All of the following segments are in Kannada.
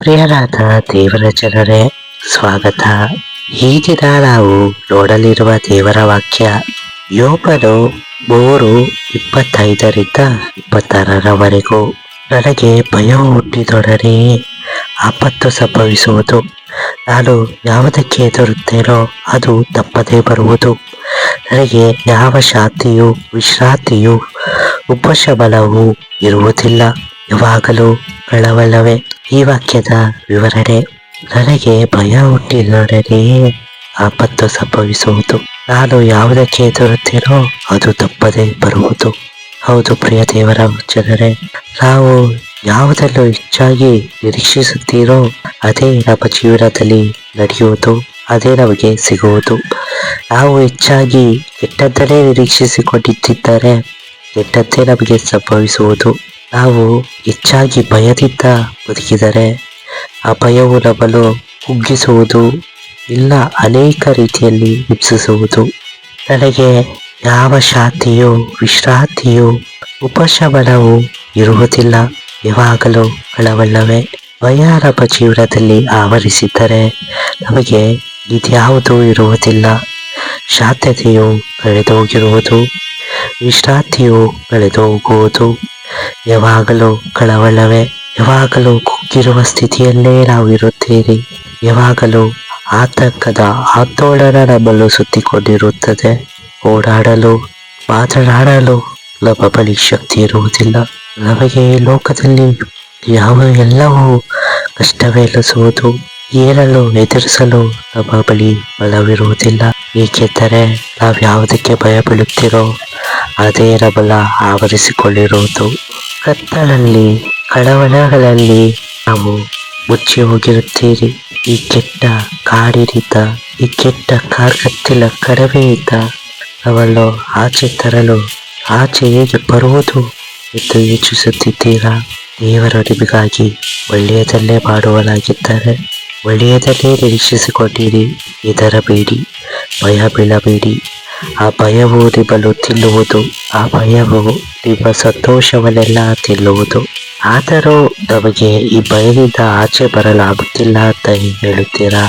ಪ್ರಿಯರಾದ ದೇವರ ಜನರೇ, ಸ್ವಾಗತ. ಈ ದಿನ ನಾವು ನೋಡಲಿರುವ ದೇವರ ವಾಕ್ಯ, ಯೋಬನು ಮೂರು ಇಪ್ಪತ್ತೈದರಿಂದ ಇಪ್ಪತ್ತಾರರವರೆಗೂ ನನಗೆ ಭಯ ಹುಟ್ಟಿದೊಡನೆಯೇ ಆಪತ್ತು ಸಂಭವಿಸುವುದು. ನಾನು ಯಾವುದಕ್ಕೆ ಎದುರುತ್ತೇನೋ ಅದು ತಪ್ಪದೇ ಬರುವುದು. ನನಗೆ ಯಾವ ಶಾಂತಿಯು, ವಿಶ್ರಾಂತಿಯು, ಉಪಶಮನವೂ ಇರುವುದಿಲ್ಲ. ಯಾವಾಗಲೂ ಕಳವಳವೇ ಈ ವಾಕ್ಯದ ವಿವರಣೆ, ನನಗೆ ಭಯ ಹುಟ್ಟಿದೊಡನೆ ಆಪತ್ತು ಸಂಭವಿಸುವುದು. ನಾನು ಯಾವುದಕ್ಕೆ ಎದುರುತ್ತೀರೋ ಅದು ತಪ್ಪದೇ ಬರುವುದು. ಹೌದು ಪ್ರಿಯ ದೇವರ ಜನರೇ ನಾವು ಯಾವುದನ್ನು ಹೆಚ್ಚಾಗಿ ನಿರೀಕ್ಷಿಸುತ್ತೀರೋ ಅದೇ ನಮ್ಮ ಜೀವನದಲ್ಲಿ ನಡೆಯುವುದು, ಅದೇ ನಮಗೆ ಸಿಗುವುದು. ನಾವು ಹೆಚ್ಚಾಗಿ ಕೆಟ್ಟದ್ದನ್ನೇ ನಿರೀಕ್ಷಿಸಿಕೊಂಡಿದ್ದರೆ ಕೆಟ್ಟದ್ದೇ ನಮಗೆ ಸಂಭವಿಸುವುದು. ನಾವು ಹೆಚ್ಚಾಗಿ ಭಯದಿಂದ ಬದುಕಿದರೆ ಆ ಭಯವು ನಮ್ಮನ್ನು ಕುಗ್ಗಿಸುವುದು ಇಲ್ಲ, ಅನೇಕ ರೀತಿಯಲ್ಲಿ ಹಿಂಸಿಸುವುದು. ನನಗೆ ಯಾವ ಶಾಂತಿಯು, ವಿಶ್ರಾಂತಿಯು, ಉಪಶಮನವು ಇರುವುದಿಲ್ಲ. ಯಾವಾಗಲೂ ಕಳವಳ್ಳವೇ ಭಯ ನಮ್ಮ ಜೀವನದಲ್ಲಿ ಆವರಿಸಿದ್ದರೆ ನಮಗೆ ಇದ್ಯಾವುದೂ ಇರುವುದಿಲ್ಲ. ಶಾಂತತೆಯು ಕಳೆದೋಗಿರುವುದು, ವಿಶ್ರಾಂತಿಯು ಕಳೆದು ಹೋಗುವುದು ಯಾವಾಗಲೂ ಕಳವಳವೇ, ಯಾವಾಗಲೂ ಕುಗ್ಗಿರುವ ಸ್ಥಿತಿಯಲ್ಲೇ ನಾವು ಇರುತ್ತೀರಿ ಯಾವಾಗಲೂ ಆತಂಕದ ಆತೋಳನ ನಮ್ಮನ್ನು ಸುತ್ತಿಕೊಂಡಿರುತ್ತದೆ ಓಡಾಡಲು, ಮಾತನಾಡಲು ನಮ್ಮ ಬಳಿ ಶಕ್ತಿ ಇರುವುದಿಲ್ಲ. ನಮಗೆ ಲೋಕದಲ್ಲಿ ಯಾವ ಎಲ್ಲವೂ ಕಷ್ಟವೇ ಎನಿಸುವುದು ಏನನ್ನು ಎದುರಿಸಲು ನಮ್ಮ ಬಳಿ ಬಲವಿರುವುದಿಲ್ಲ. ಏಕೆಂದರೆ ನಾವು ಯಾವುದಕ್ಕೆ ಭಯ ಬೀಳುತ್ತೀರೋ ಅದೇ ನಮ್ಮನ್ನ ಆವರಿಸಿಕೊಂಡಿರುವುದು ಕತ್ತಲಲ್ಲಿ, ಕಳವಳಗಳಲ್ಲಿ ನಾವು ಮುಚ್ಚಿ ಹೋಗಿರುತ್ತೀರಿ ಈ ಕೆಟ್ಟ ಕಾಡಿನಿಂದ ಈ ಕೆಟ್ಟ ಕಾರ್ಗತ್ತಿಲ ಕಡವೆಯಿಂದ ಅವಳು ಆಚೆ ತರಲು, ಆಚೆ ಹೇಗೆ ಬರುವುದು ಎಂದು ಯೋಚಿಸುತ್ತಿದ್ದೀರಾ? ದೇವರು ನಿಮಗಾಗಿ ಒಳ್ಳೆಯದಲ್ಲೇ ಮಾಡುವಳಾಗಿದ್ದಾರೆ ಒಳ್ಳೆಯದಲ್ಲೇ ನಿರೀಕ್ಷಿಸಿಕೊಂಡಿರಿ. ಇದರ ಬೇಡಿ, ಭಯ ಬೀಳಬೇಡಿ. ಆ ಭಯವು ದಿಬಲು ತಿನ್ನುವುದು ಆ ಭಯವು ನಿಮ್ಮ ಸಂತೋಷವನ್ನೆಲ್ಲ ತಿನ್ನುವುದು. ಆದರೂ ನಮಗೆ ಈ ಭಯದಿಂದ ಆಚೆ ಬರಲಾಗುತ್ತಿಲ್ಲ ಅಂತ ಹೇಳುತ್ತೀರಾ?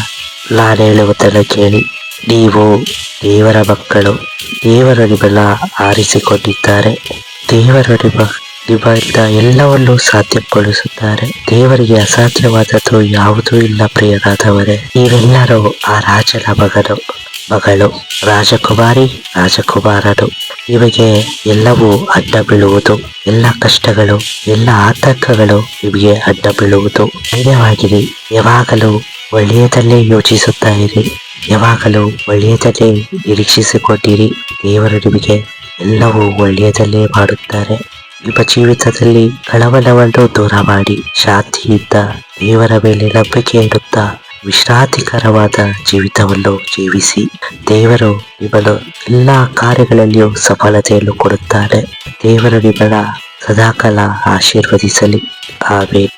ನಾನು ಹೇಳುವುದನ್ನು ಕೇಳಿ. ನೀವು ದೇವರ ಮಕ್ಕಳು, ದೇವರು ನಿಮ್ಮನ್ನ ಆರಿಸಿಕೊಂಡಿದ್ದಾರೆ. ದೇವರು ನಿಮ್ಮ ನಿಮ್ಮಿಂದ ಎಲ್ಲವನ್ನೂ ಸಾಧ್ಯಗೊಳಿಸುತ್ತಾರೆ. ದೇವರಿಗೆ ಅಸಾಧ್ಯವಾದದ್ದು ಯಾವುದೂ ಇಲ್ಲ, ಪ್ರಿಯರಾದವರೇ. ನೀವೆಲ್ಲರೂ ಆ ರಾಜನ ಮಗನು ಮಗಳು ರಾಜಕುಮಾರಿ ರಾಜಕುಮಾರನು ನಿಮಗೆ ಎಲ್ಲವೂ ಅಡ್ಡ ಬೀಳುವುದು. ಎಲ್ಲ ಕಷ್ಟಗಳು, ಎಲ್ಲ ಆತಂಕಗಳು ನಿಮಗೆ ಅಡ್ಡ ಬೀಳುವುದು. ಧೈರ್ಯವಾಗಿರಿ. ಯಾವಾಗಲೂ ಒಳ್ಳೆಯದಲ್ಲೇ ಯೋಚಿಸುತ್ತಾ ಇರಿ. ಯಾವಾಗಲೂ ಒಳ್ಳೆಯದಲ್ಲೇ ನಿರೀಕ್ಷಿಸಿಕೊಂಡಿರಿ ದೇವರು ನಿಮಗೆ ಎಲ್ಲವೂ ಒಳ್ಳೆಯದಲ್ಲೇ ಮಾಡುತ್ತಾರೆ. ನಿಮ್ಮ ಜೀವಿತದಲ್ಲಿ ಕಳವಳವನ್ನು ದೂರ ಮಾಡಿ, ಶಾಂತಿಯಿಂದ ದೇವರ ಮೇಲೆ ನಂಬಿಕೆ ಇಡುತ್ತಾ ವಿಶ್ರಾಂತಿಕರವಾದ ಜೀವಿತವನ್ನು ಜೀವಿಸಿ ದೇವರು ನಿಮ್ಮನ್ನು ಎಲ್ಲ ಕಾರ್ಯಗಳಲ್ಲಿಯೂ ಸಫಲತೆಯನ್ನು ಕೊಡುತ್ತಾರೆ ದೇವರು ನಿಮ್ಮನ್ನ ಸದಾಕಾಲ ಆಶೀರ್ವದಿಸಲಿ. ಆಮೇಲೆ